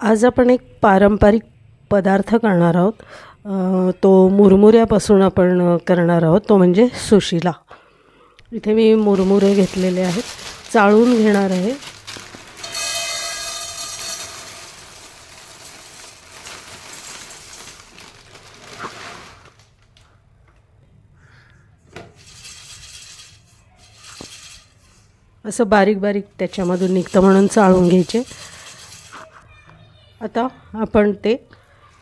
आज आपण एक पारंपरिक पदार्थ करणार आहोत. तो मुरमुऱ्यापासून आपण करणार आहोत. तो म्हणजे सुशिला. इथे मी मुरमुरे घेतलेले आहेत. चाळून घेणार आहे. असं बारीक बारीक त्याच्यामधून निघतं म्हणून चाळून घ्यायचे. आता आपण ते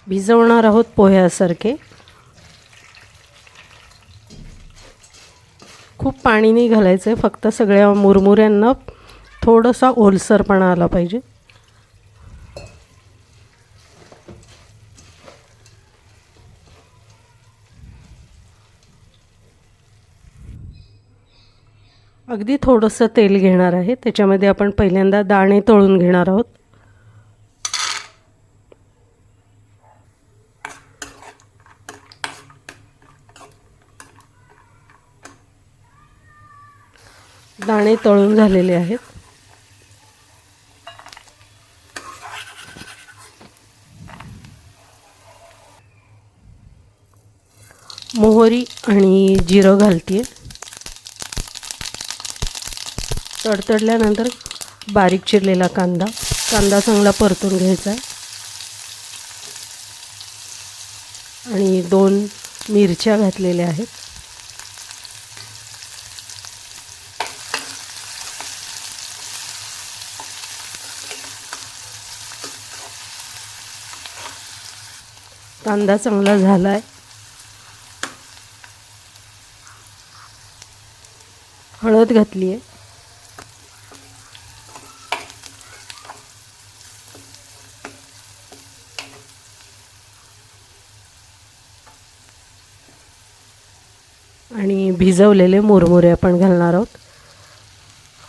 भिजवणार आहोत पोह्यासारखे. खूप पाणी नाही घालायचं आहे फक्त सगळ्या मुरमुऱ्यांना थोडासा ओलसरपणा आला पाहिजे. अगदी थोडंसं तेल घेणार आहे त्याच्यामध्ये आपण पहिल्यांदा दाणे तळून घेणार आहोत. दाणे तळून झालेले आहेत. मोहरी आणि जिरं घालते तडतडल्यानंतर बारीक चिरलेला कांदा. कांदा चांगला परतून घ्यायचा आहे. आणि दोन मिरच्या घातलेल्या आहेत. कांदा चांगला झाला आहे हळद घातली आहे आणि भिजवलेले मुरमुरे आपण घालणार आहोत.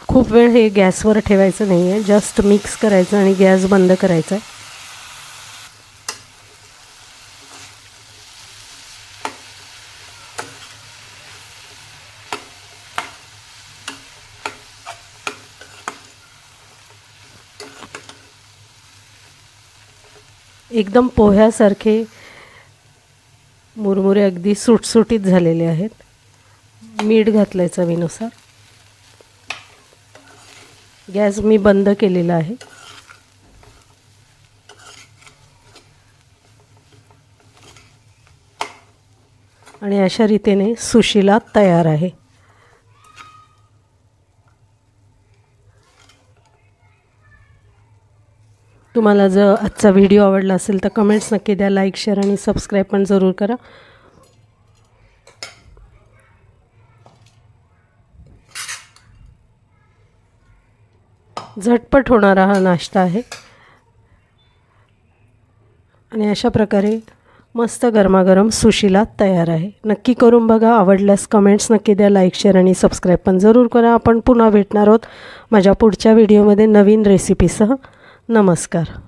खूप वेळ हे गॅसवर ठेवायचं नाही आहे जस्ट मिक्स करायचं आणि गॅस बंद करायचा आहे एकदम पोह्यासारखे मुरमुरे अगदी सुटसुटीत झालेले आहेत. मीठ घातलं आहे चवीनुसार गॅस मी बंद केलेला आहे. आणि अशा रीतीने सुशिला तयार आहे. तुम्हाला जर आजचा व्हिडिओ आवडला असेल तर कमेंट्स नक्की द्या. लाईक शेअर आणि सबस्क्राईब पण जरूर करा. झटपट होणारा हा नाश्ता आहे. आणि अशा प्रकारे मस्त गरमागरम सुशीला तयार आहे. नक्की करून बघा. आवडल्यास कमेंट्स नक्की द्या. लाईक शेअर आणि सबस्क्राईब पण जरूर करा. आपण पुन्हा भेटणार आहोत माझ्या पुढच्या व्हिडिओमध्ये नवीन रेसिपीसह नमस्कार.